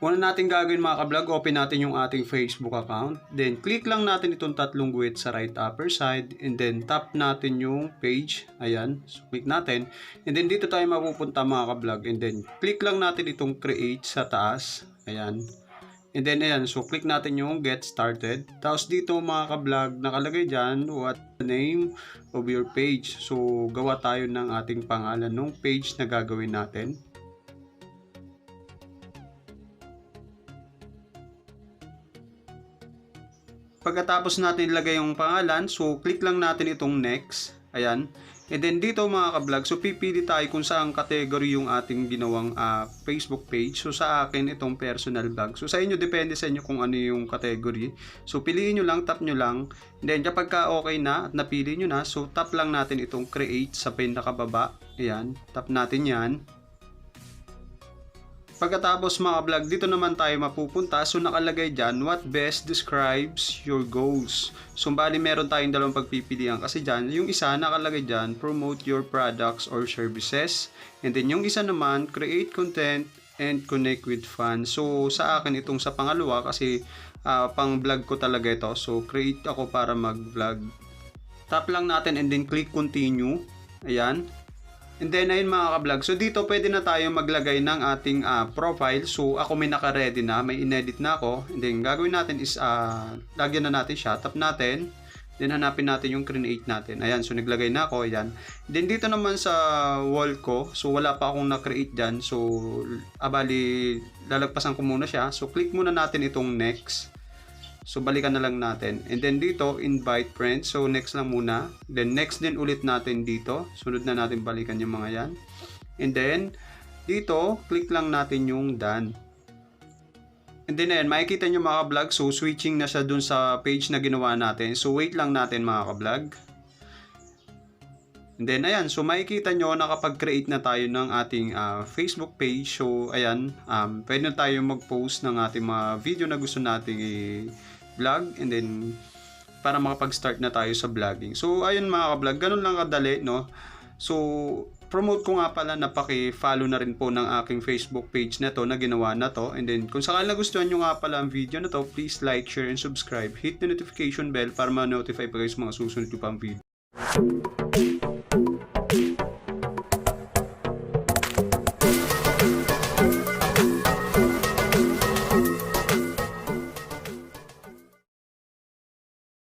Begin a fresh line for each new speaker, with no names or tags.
Una natin gagawin mga ka-vlog, open natin yung ating Facebook account. Then, click lang natin itong tatlong guhit sa right upper side. And then, tap natin yung page. Ayan. So, click natin. And then, dito tayo mapupunta mga ka-vlog. And then, click lang natin itong create sa taas. Ayan. And then, ayan. So, click natin yung get started. Tapos, dito mga ka-vlog, nakalagay dyan, what the name of your page. So, gawa tayo ng ating pangalan ng page na gagawin natin. Pagkatapos natin ilagay yung pangalan, so click lang natin itong next. Ayan. And then dito mga ka-vlog, so pipili tayo kung saang category yung ating ginawang ah, Facebook page. So sa akin itong personal vlog. So sa inyo depende sa inyo kung ano yung category. So piliin nyo lang, tap nyo lang. And then kapag ka okay na at napili nyo na, so tap lang natin itong create sa pinakababa. Ayan, tap natin yan. Pagkatapos mga vlog, dito naman tayo mapupunta. So nakalagay dyan, what best describes your goals. So bali meron tayong dalawang pagpipilian kasi dyan, yung isa nakalagay dyan, promote your products or services. And then yung isa naman, create content and connect with fans. So sa akin itong sa pangalawa kasi ah, pang vlog ko talaga ito. So create ako para mag-vlog. Tap lang natin and then click continue. Ayan. And then ayun mga ka-vlog, so dito pwede na tayo maglagay ng ating ah, profile. So ako may naka-ready na, may inedit na ako. And then gagawin natin is ah, lagyan na natin siya, tap natin. Then hanapin natin yung create natin. Ayan, so naglagay na ako, ayan. Then dito naman sa wall ko, so wala pa akong na-create dyan. So abali, lalagpasan ko muna siya. So click muna natin itong next. So balikan na lang natin. And then dito, invite friends. So next lang muna. Then next din ulit natin dito. Sunod na natin balikan yung mga yan. And then dito, click lang natin yung done. And then ayan, makikita nyo mga ka-vlog. So switching na siya dun sa page na ginawa natin. So wait lang natin mga ka-vlog. And then ayan, so makikita nyo nakapag-create na tayo ng ating ah, Facebook page. So ayan, um, pwede na tayo mag-post ng ating mga video na gusto nating i-vlog. And then para makapag-start na tayo sa vlogging. So ayun mga ka-vlog, ganun lang kadali, no? So promote ko nga pala na paki-follow na rin po ng aking Facebook page na to na ginawa na to. And then kung sakali nagustuhan nyo nga pala ang video na to, please like, share, and subscribe. Hit the notification bell para ma-notify pa kayo sa mga susunod ko pang video.